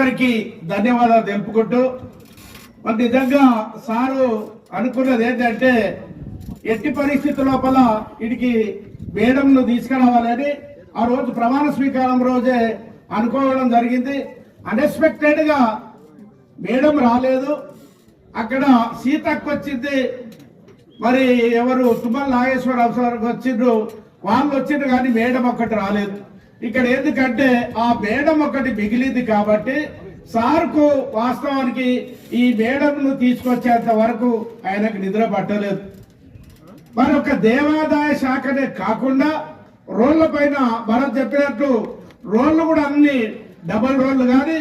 ఒక్కరికి ధన్యవాదాలు తెలుపుకుంటూ మరి నిజంగా సారు అనుకున్నది ఏంటంటే ఎట్టి పరిస్థితి లోపల ఇడికి మేడంను తీసుకురావాలని ఆ రోజు ప్రమాణ స్వీకారం రోజే అనుకోవడం జరిగింది. అన్ఎక్స్పెక్టెడ్గా మేడం రాలేదు. అక్కడ సీతకు వచ్చింది. మరి ఎవరు తుమ్మల నాగేశ్వరరావు సార్ వచ్చిండ్రు. వాళ్ళు వచ్చిండ్రు కానీ మేడం ఒక్కటి రాలేదు. ఇక్కడ ఎందుకంటే ఆ మేడం ఒకటి మిగిలింది కాబట్టి సార్కు వాస్తవానికి ఈ మేడంను తీసుకొచ్చేంత వరకు ఆయనకు నిద్ర పట్టలేదు. మరి ఒక దేవాదాయ శాఖనే కాకుండా రోళ్ళ పైన మనం చెప్పినట్లు రోళ్ళు కూడా అన్ని డబల్ రోళ్ళు కానీ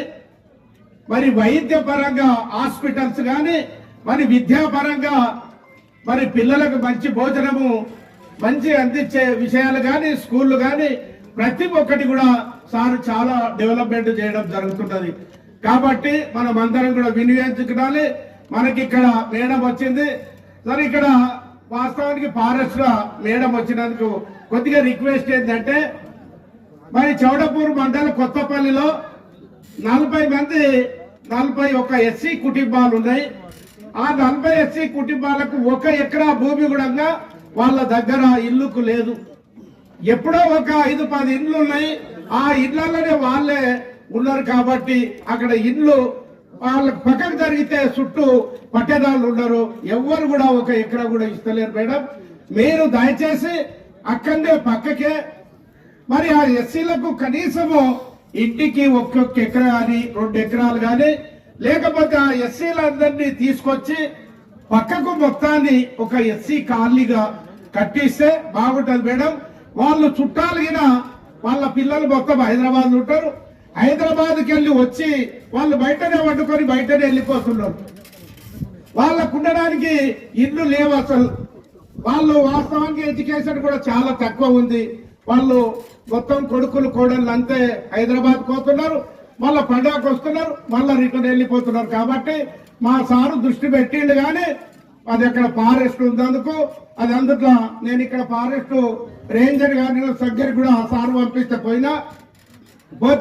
మరి వైద్య పరంగా హాస్పిటల్స్ కానీ మరి విద్యాపరంగా మరి పిల్లలకు మంచి భోజనము మంచి అందించే విషయాలు కానీ స్కూళ్ళు కానీ ప్రతి ఒక్కటి కూడా సార్ చాలా డెవలప్మెంట్ చేయడం జరుగుతున్నది కాబట్టి మనం అందరం కూడా వినియోగించుకోవాలి. మనకి ఇక్కడ మేడం వచ్చింది. సరే ఇక్కడ వాస్తవానికి ఫారెస్ట్ మేడం వచ్చినందుకు కొద్దిగా రిక్వెస్ట్ ఏంటంటే మరి చౌడపూర్ మండల కొత్తపల్లిలో నలభై మంది నలభై ఒక ఎస్సీ కుటుంబాలు ఉన్నాయి. ఆ నలభై ఎస్సీ కుటుంబాలకు ఒక ఎకరా భూమి కూడా వాళ్ళ దగ్గర ఇల్లుకు లేదు. ఎప్పుడో ఒక ఐదు పది ఇండ్లు ఉన్నాయి. ఆ ఇళ్ళలోనే వాళ్ళే ఉన్నారు కాబట్టి అక్కడ ఇండ్లు వాళ్ళకి పక్కకు జరిగితే చుట్టూ పట్టేదారులు ఉన్నారు. ఎవ్వరు కూడా ఒక ఎకరా కూడా ఇస్తలేరు మేడం. మీరు దయచేసి అక్కడే పక్కకే. మరి ఆ ఎస్సీలకు కనీసము ఇంటికి ఒక్కొక్క ఎకరా కానీ రెండు ఎకరాలు కానీ లేకపోతే ఆ ఎస్సీలందరినీ తీసుకొచ్చి పక్కకు మొత్తాన్ని ఒక ఎస్సీ కాలనీగా కట్టిస్తే బాగుంటుంది మేడం. వాళ్ళు చుట్టాలుగిన వాళ్ళ పిల్లలు మొత్తం హైదరాబాద్ ఉంటారు. హైదరాబాద్కి వెళ్ళి వచ్చి వాళ్ళు బయటనే వండుకొని బయటనే వెళ్ళిపోతున్నారు. వాళ్ళకు ఉండడానికి ఇల్లు లేవు అసలు. వాళ్ళు వాస్తవానికి ఎడ్యుకేషన్ కూడా చాలా తక్కువ ఉంది. వాళ్ళు మొత్తం కొడుకులు కోడళ్ళు అంతే హైదరాబాద్ పోతున్నారు. మళ్ళా పండగకు వస్తున్నారు. మళ్ళా రిటర్న్ వెళ్ళిపోతున్నారు. కాబట్టి మా సారు దృష్టి పెట్టిండు కానీ అది అక్కడ ఫారెస్ట్ ఉందందుకు అది అందుట్లో నేను ఇక్కడ ఫారెస్ట్ రేంజర్ గారిని దగ్గర కూడా సార్ పంపిస్తే పోయినా.